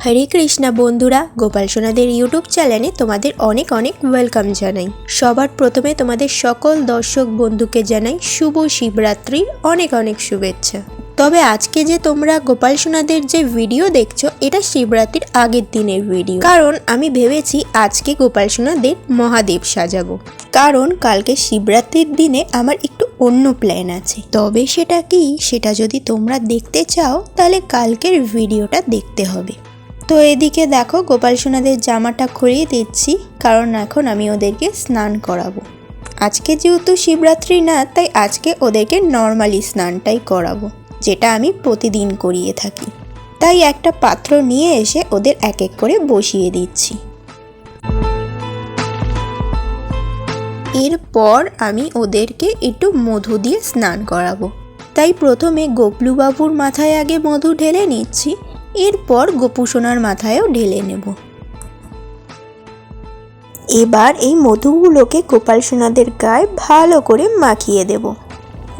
হরে কৃষ্ণা বন্ধুরা, গোপাল সোনাদের ইউটিউব চ্যানেলে তোমাদের অনেক অনেক ওয়েলকাম জানাই। সবার প্রথমে তোমাদের সকল দর্শক বন্ধুকে জানাই শুভ শিবরাত্রির অনেক অনেক শুভেচ্ছা। তবে আজকে যে তোমরা গোপাল সোনাদের যে ভিডিও দেখছ, এটা শিবরাত্রির আগের দিনের ভিডিও। কারণ আমি ভেবেছি আজকে গোপাল সোনাদের মহাদেব সাজাবো। কারণ কালকে শিবরাত্রির দিনে আমার একটু অন্য প্ল্যান আছে। তবে সেটা কি? সেটা যদি তোমরা দেখতে চাও, তাহলে কালকের ভিডিওটা দেখতে হবে। তো এদিকে দেখো, গোপাল সোনাদের জামাটা খুলিয়ে দিচ্ছি, কারণ এখন আমি ওদেরকে স্নান করাবো। আজকে যেহেতু শিবরাত্রি না, তাই আজকে ওদেরকে নর্মালি স্নানটাই করাবো, যেটা আমি প্রতিদিন করিয়ে থাকি। তাই একটা পাত্র নিয়ে এসে ওদের এক এক করে বসিয়ে দিচ্ছি। এরপর আমি ওদেরকে একটু মধু দিয়ে স্নান করাবো। তাই প্রথমে গোপলুবাবুর মাথায় আগে মধু ঢেলে নিচ্ছি এরপর গোপুসোনার মাথায়ও ঢেলে নেব। এবার এই মধুগুলোকে গোপাল সোনাদের গায়ে ভালো করে মাখিয়ে দেব।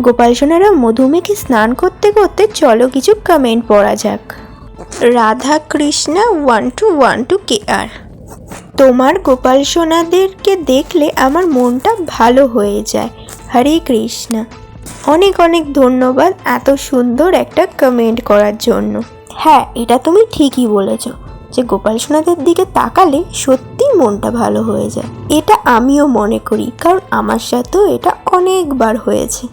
গোপাল সোনারা মধু মেখে স্নান করতে করতে চলো কিছু কমেন্ট পড়া যাক। Radha Krishna one two one two কে আর তোমার গোপাল সোনাদেরকে দেখলে আমার মনটা ভালো হয়ে যায়। হরে কৃষ্ণা। অনেক অনেক ধন্যবাদ এত সুন্দর একটা কমেন্ট করার জন্য। হ্যাঁ এটা তুমি ঠিকই বলেছ। যে গোপাল সোনাদের দিকে তাকালে সত্যি মনটা ভালো হয়ে যায়। এটা আমিও মনে করি, কারণ আমার সাথেও এটা অনেকবার হয়েছে।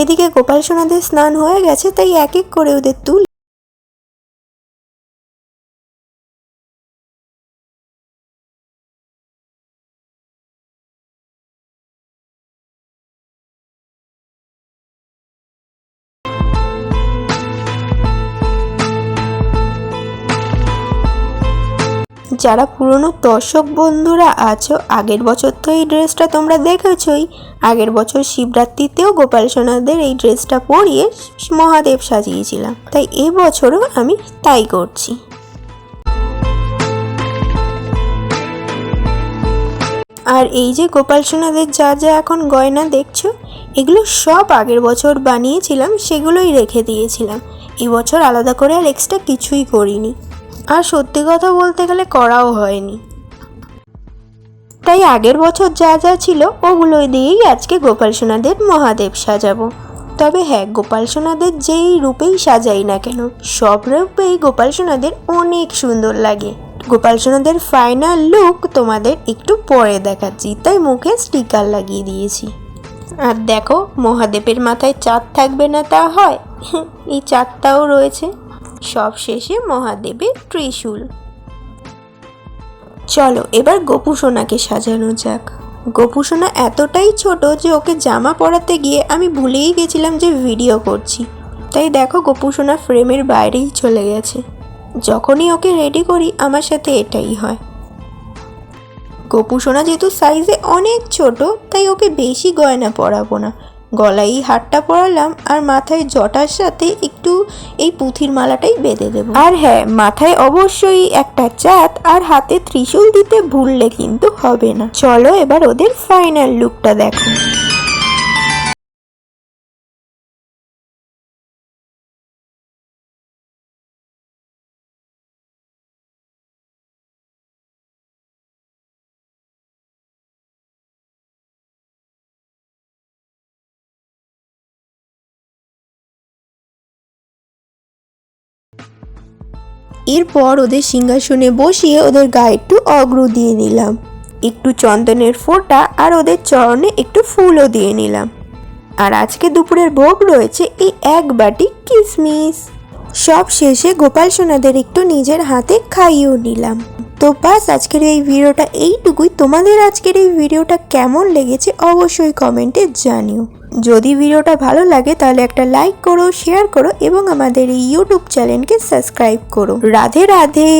এদিকে গোপাল সোনাদের স্নান হয়ে গেছে, তাই এক এক করে ওদের তুল যারা পুরনো দর্শক বন্ধুরা আছো, আগের বছর তো এই ড্রেসটা তোমরা দেখেছই। আগের বছর শিবরাত্রিতেও গোপাল সোনাদের এই ড্রেসটা পরিয়ে মহাদেব সাজিয়েছিলাম। তাই এবছরও আমি তাই করছি। আর এই যে গোপাল সোনাদের যা যা এখন গয়না দেখছ, এগুলো সব আগের বছর বানিয়েছিলাম, সেগুলোই রেখে দিয়েছিলাম। এবছর আলাদা করে আর এক্সট্রা কিছুই করিনি। আর সত্যি কথা বলতে গেলে করাও হয়নি। তাই আগের বছর যা যা ছিল, ওগুলো দিয়েই আজকে গোপাল সোনাদের মহাদেব সাজাবো। তবে হ্যাঁ গোপাল সোনাদের যেই রূপেই সাজাই না কেন, সব রূপেই গোপাল সোনাদের অনেক সুন্দর লাগে। গোপাল সোনাদের ফাইনাল লুক তোমাদের একটু পরে দেখাচ্ছি, তাই মুখে স্টিকার লাগিয়ে দিয়েছি। আর দেখো, মহাদেবের মাথায় চাঁদ থাকবে না তা হয়, এই চাঁদটাও রয়েছে। সব শেষে মহাদেবের ত্রিশূল। চলো, এবার গোপুসোনাকে সাজানো যাক। গোপুসোনা এতটাই ছোট যে ওকে জামা পরাতে গিয়ে আমি ভুলেই গেছিলাম যে ভিডিও করছি। তাই দেখো, গোপুসোনা ফ্রেমের বাইরেই চলে গেছে। যখনই ওকে রেডি করি, আমার সাথে এটাই হয়। গোপুসোনা যেহেতু সাইজে অনেক ছোট, তাই ওকে বেশি গয়না পরাবো না। গলায় হারটা পরালাম আর মাথায় জটার সাথে একটু এই পুঁথির মালাটাই বেঁধে দেবো। আর হ্যাঁ মাথায় অবশ্যই একটা চাঁদ আর হাতে ত্রিশূল দিতে ভুললে কিন্তু হবে না। চলো এবার ওদের ফাইনাল লুকটা দেখো। এরপর ওদের সিংহাসনে বসিয়ে ওদের গায়ে একটু অগ্র দিয়ে নিলাম। একটু চন্দনের ফোঁটা আর ওদের চরণে একটু ফুলও দিয়ে নিলাম। আর আজকে দুপুরের ভোগ রয়েছে এই এক বাটি কিসমিস। সব শেষে গোপাল সোনাদের একটু নিজের হাতে খাইয়েও নিলাম। তো বাস, আজকের এই ভিডিওটা এইটুকুই। তোমাদের আজকের এই ভিডিওটা কেমন লেগেছে অবশ্যই কমেন্টে জানিও। যদি ভিডিওটা ভালো লাগে, তাহলে একটা লাইক করো শেয়ার করো এবং আমাদের এই ইউটিউব চ্যানেলকে সাবস্ক্রাইব করো। রাধে রাধে!